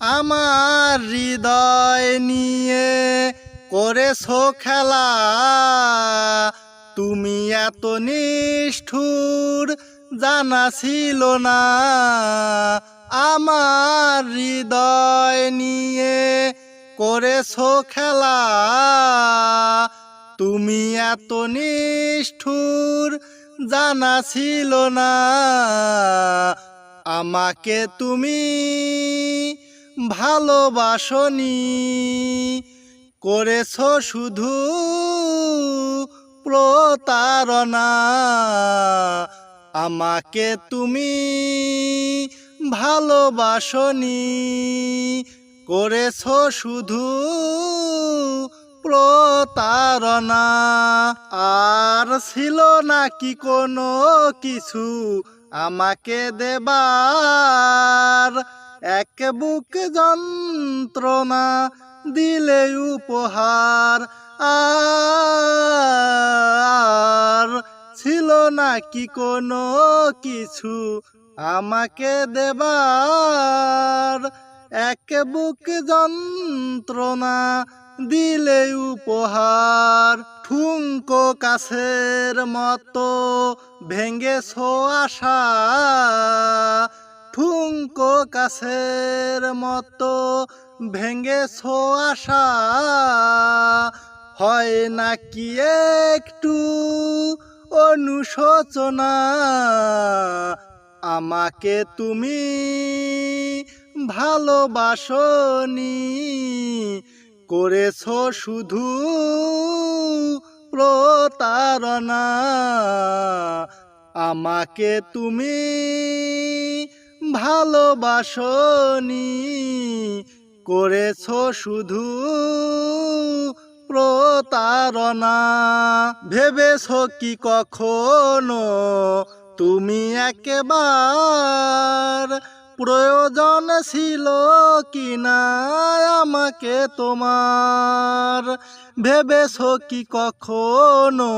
আমার হৃদয় নিয়ে করেছ খেলা। তুমি এত নিষ্ঠুর, জানা ছিল না। আমার হৃদয় নিয়ে করেছ খেলা। তুমি এত নিষ্ঠুর, জানা ছিল না। আমাকে তুমি ভালোবাসনি। করেছ শুধু প্রতারণা। আমাকে তুমি ভালোবাসনি। করেছ শুধু প্রতারণা। আর ছিল নাকি কোনো কিছু আমাকে দেবার? এক বুক যন্ত্রণা দিলে উপহার আর ছিল না কি কোনো কিছু আমাকে দেবার? এক বুক যন্ত্রণা দিলে উপহার ঠুঙ্কো কাছের মতো ভেঙেছ আশা। ঠুঙ্কো কাছের মতো ভেঙেছ আশা। হয় নাকি একটু অনুশোচনা? আমাকে তুমি ভালোবাসনি। করেছ শুধু প্রতারণা। আমাকে তুমি ভালোবাসনি করেছ শুধু প্রতারণা। ভেবেছ কি কখনো তুমি একেবার প্রয়োজন ছিল কি না আমাকে তোমার? ভেবেছ কি কখনো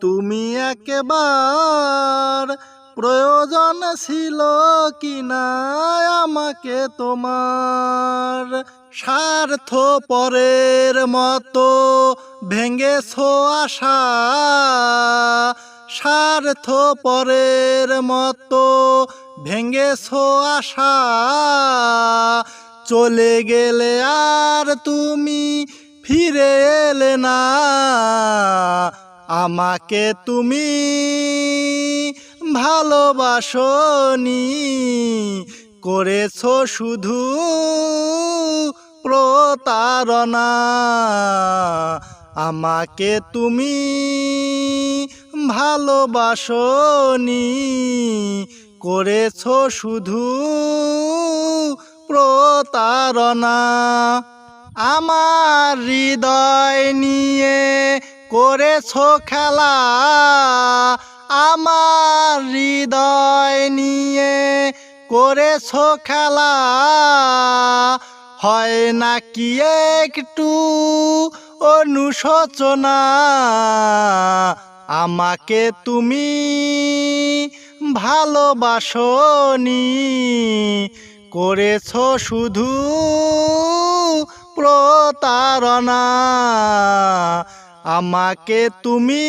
তুমি একেবার প্রয়োজন ছিল কি না আমাকে তোমার? স্বার্থ পরের মতো ভেঙেছ আশা। স্বার্থ পরের মতো ভেঙেছ আশা। চলে গেলে আর তুমি ফিরে এলে না। আমাকে তুমি ভালোবাসনি করেছ শুধু প্রতারণা। আমাকে তুমি ভালোবাসনি করেছ শুধু প্রতারণা। আমার হৃদয় নিয়ে করেছ খেলা। আমার হৃদয় নিয়ে করেছ খেলা। হয় নাকি একটু অনুশোচনা? আমাকে তুমি ভালোবাসনি। করেছ শুধু প্রতারণা। আমাকে তুমি